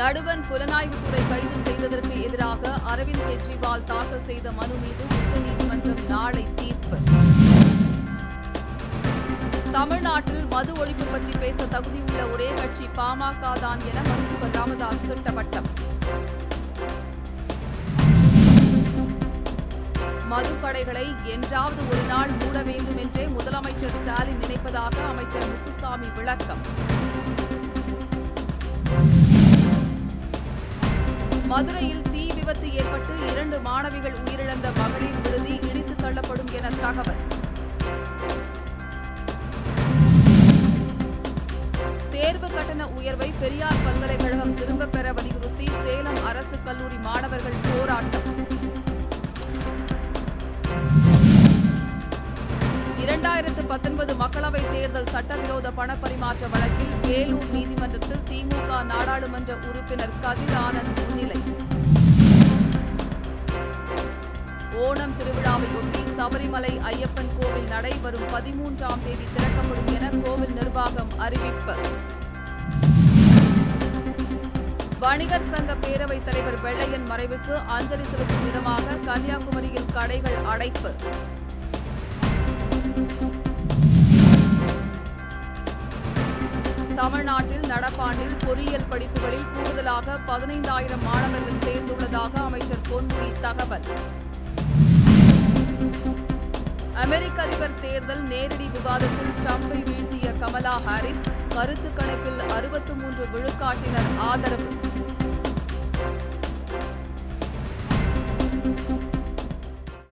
நடுவன் புலனாய்வு துறை கைது செய்ததற்கு எதிராக அரவிந்த் கெஜ்ரிவால் தாக்கல் செய்த மனு மீது உச்சநீதிமன்றம் நாளை தீர்ப்பு. தமிழ்நாட்டில் மது ஒழிப்பு பற்றி பேச தகுதியுள்ள ஒரே கட்சி பாமக தான் என மருத்துவர் ராமதாஸ் திட்டவட்டம். மதுக்கடைகளை என்றாவது ஒரு நாள் மூட வேண்டும் என்றே முதலமைச்சர் ஸ்டாலின் நினைப்பதாக அமைச்சர் முத்துசாமி விளக்கம். மதுரையில் தீ விபத்து ஏற்பட்டு இரண்டு மாணவிகள் உயிரிழந்த மகளிர் விடுதி இடித்து தள்ளப்படும் என தகவல். தேர்வு கட்டண உயர்வை பெரியார் பல்கலைக்கழகம் திரும்பப் பெற வலியுறுத்தி சேலம் அரசு கல்லூரி மாணவர்கள் போராட்டம். இரண்டாயிரத்து பத்தொன்பது மக்களவைத் தேர்தல் சட்டவிரோத பணப்பரிமாற்ற வழக்கில் வேலூர் நீதிமன்றத்தில் திமுக நாடாளுமன்ற உறுப்பினர் கதிர் ஆனந்த் முன்னிலை. ஓணம் திருவிழாவையொட்டி சபரிமலை ஐயப்பன் கோவில் நடை வரும் பதிமூன்றாம் தேதி திறக்கப்படும் என கோவில் நிர்வாகம் அறிவிப்பு. வணிகர் சங்க பேரவைத் தலைவர் வெள்ளையன் மறைவுக்கு அஞ்சலி செலுத்தும் விதமாக கன்னியாகுமரியில் கடைகள் அடைப்பு. தமிழ்நாட்டில் நடப்பாண்டில் பொறியியல் படிப்புகளில் கூடுதலாக பதினைந்தாயிரம் மாணவர்கள் சேர்ந்துள்ளதாக அமைச்சர் பொன்முடி தகவல். அமெரிக்க அதிபர் தேர்தல் நேரடி விவாதத்தில் ட்ரம்பை வீழ்த்திய கமலா ஹாரிஸ் கருத்து கணிப்பில் அறுபத்து மூன்று விழுக்காட்டினர் ஆதரவு.